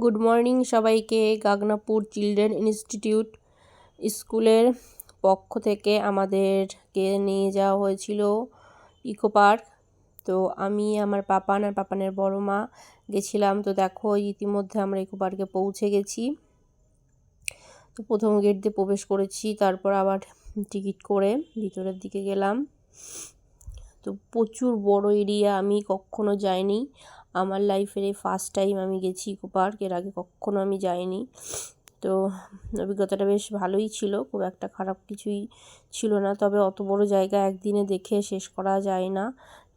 Good morning সবাইকে Gagnapur children institute স্কুলের পক্ষ থেকে আমাদেরকে নিয়ে যাওয়া হয়েছিল ইকো পার্ক। তো আমি, আমার পাপান আর পাপানের বড় মা গেছিলাম। তো দেখো, ইতিমধ্যে আমরা ইকো পার্কে পৌঁছে গেছি। তো প্রথম গেট দিয়ে প্রবেশ করেছি, তারপর আবার টিকিট করে ভিতরের দিকে গেলাম। তো প্রচুর বড় এরিয়া, আমি কখনো যাইনি। আমার লাইফের এই ফার্স্ট টাইম আমি গেছি ইকো পার্কের আগে কখনো আমি যাইনি। তো অভিজ্ঞতাটা বেশ ভালোই ছিল, খুব একটা খারাপ কিছুই ছিল না, তবে অত বড় জায়গা একদিনে দেখে শেষ করা যায় না,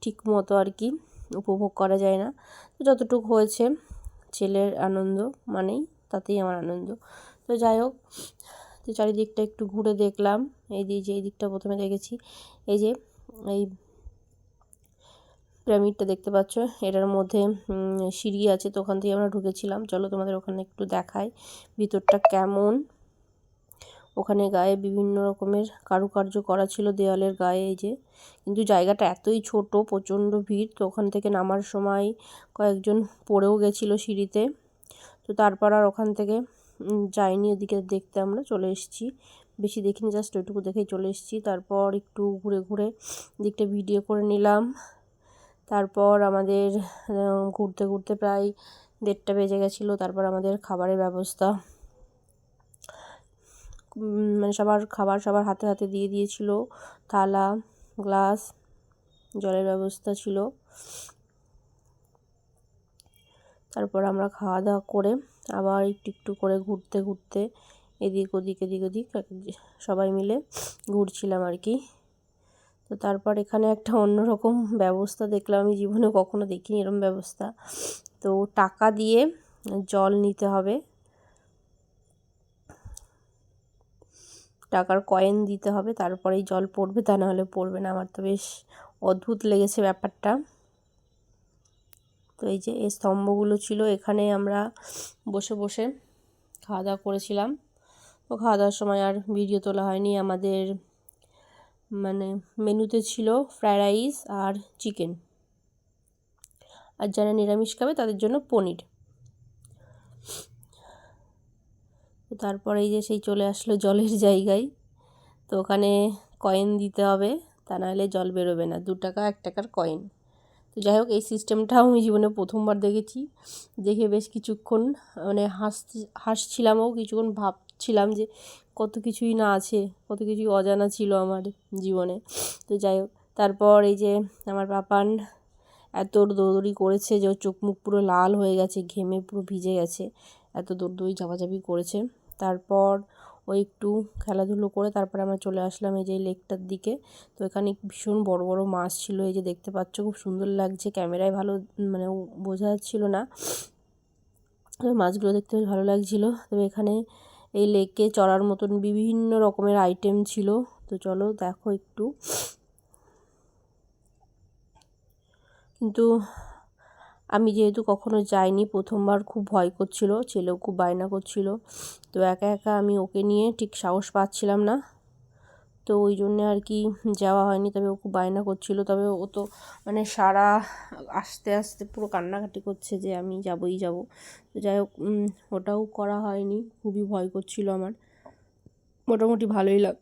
ঠিক মতো আর কি উপভোগ করা যায় না। তো যতটুকু হয়েছে, ছেলের আনন্দ মানেই তাতেই আমার আনন্দ। তো যাই হোক, তো চারিদিকটা একটু ঘুরে দেখলাম, এই যে এই দিকটা প্রথমে দেখেছি, এই যে এই পিরামিডটা দেখতে পাচ্ছ। এটার মধ্যে সিঁড়ি আছে তো ওখান থেকে আমরা ঢুকেছিলাম। চলো তোমাদের ওখানে একটু দেখাই ভিতরটা কেমন। ওখানে গায়ে বিভিন্ন রকমের কারুকার্য করা ছিল দেওয়ালের গায়ে এই যে। কিন্তু জায়গাটা এতই ছোট, প্রচণ্ড ভিড়, তো ওখান থেকে নামার সময় কয়েকজন পড়েও গেছিল সিঁড়িতে। তো তারপর আর ওখান থেকে যাইনি ওদিকে দেখতে আমরা চলে এসেছি। বেশি দেখিনি, জাস্ট ওইটুকু দেখেই চলে এসেছি। তারপর একটু ঘুরে ঘুরে দিকটা ভিডিও করে নিলাম। তারপর আমাদের ঘুরতে ঘুরতে প্রায় দেড়টা বেজে গেছিল, তারপর আমাদের খাবারের ব্যবস্থা। মানে সবার খাবার সবার হাতে হাতে দিয়ে দিয়েছিল, থালা, গ্লাস, জলের ব্যবস্থা ছিল। তারপর আমরা খাওয়া দাওয়া করে আবার একটু একটু করে ঘুরতে ঘুরতে এদিক ওদিক এদিক ওদিক সবাই মিলে ঘুরছিলাম আর কি। তো তারপর এখানে একটা অন্যরকম ব্যবস্থা দেখলাম। আমি জীবনে কখনো দেখিনি এরম ব্যবস্থা। তো টাকা দিয়ে জল নিতে হবে। টাকার কয়েন দিতে হবে, তারপরেই জল পড়বে, তা নাহলে পড়বে না। আমার তো বেশ অদ্ভুত লেগেছে ব্যাপারটা। তো এই যে এই স্তম্ভগুলো ছিল, এখানে আমরা বসে বসে খাওয়া দাওয়া করেছিলাম। তো খাওয়া দাওয়ার সময় আর ভিডিও তোলা হয়নি। আমাদের মানে মেনুতে ছিল ফ্রায়েড রাইস আর চিকেন। আর যারা নিরামিষ খাবে তাদের জন্য পনির। তারপরে এই যে সেই চলে আসলো জলের জায়গায়। তো ওখানে কয়েন দিতে হবে, তা নাহলে জল বেরোবে না। দু টাকা, এক টাকার কয়েন তো যাই হোক, এই সিস্টেমটাও আমি জীবনে প্রথমবার দেখেছি। দেখে বেশ কিছুক্ষণ মানে হাস হাসছিলামও, কিছুক্ষণ ভাবছিলাম যে কত কিছুই না আছে, কত কিছুই অজানা ছিল আমার জীবনে। তো যাই হোক, তারপর এই যে আমার পাপান এত দৌড়দৌড়ি করেছে যে ওর চোখ মুখ পুরো লাল হয়ে গেছে, ঘেমে পুরো ভিজে গেছে, এত দৌড়দৌড়ি ঝাপাঝাপি করেছে। তারপর ও একটু খেলাধুলো করে তারপরে আমরা চলে আসলাম এই যে লেকটার দিকে। তো এখানে ভীষণ বড় বড় মাছ ছিল, এই যে দেখতে পাচ্ছ খুব সুন্দর লাগছে, ক্যামেরায় ভালো মানে বোঝা যাচ্ছিল না। মাছগুলো দেখতে বেশ ভালো লাগছিল। তবে এখানে এই লেকে চড়ার মতন বিভিন্ন রকমের আইটেম ছিল। তো চলো দেখো একটু। কিন্তু আমি যেহেতু কখনো যাইনি, প্রথমবার খুব ভয় করছিল, ছেলেও খুব বায়না করছিল। তো একা একা আমি ওকে নিয়ে ঠিক সাহস পাচ্ছিলাম না। তো ওই জন্যে আর কি যাওয়া হয়নি। তবে ও খুব বায়না করছিল। তবে ও তো মানে সারা আস্তে আস্তে পুরো কান্নাকাটি করছে যে আমি যাবই যাব। তো যাই হোক ওটাও করা হয়নি। খুবই ভয় করছিল আমার। মোটামুটি ভালোই লাগ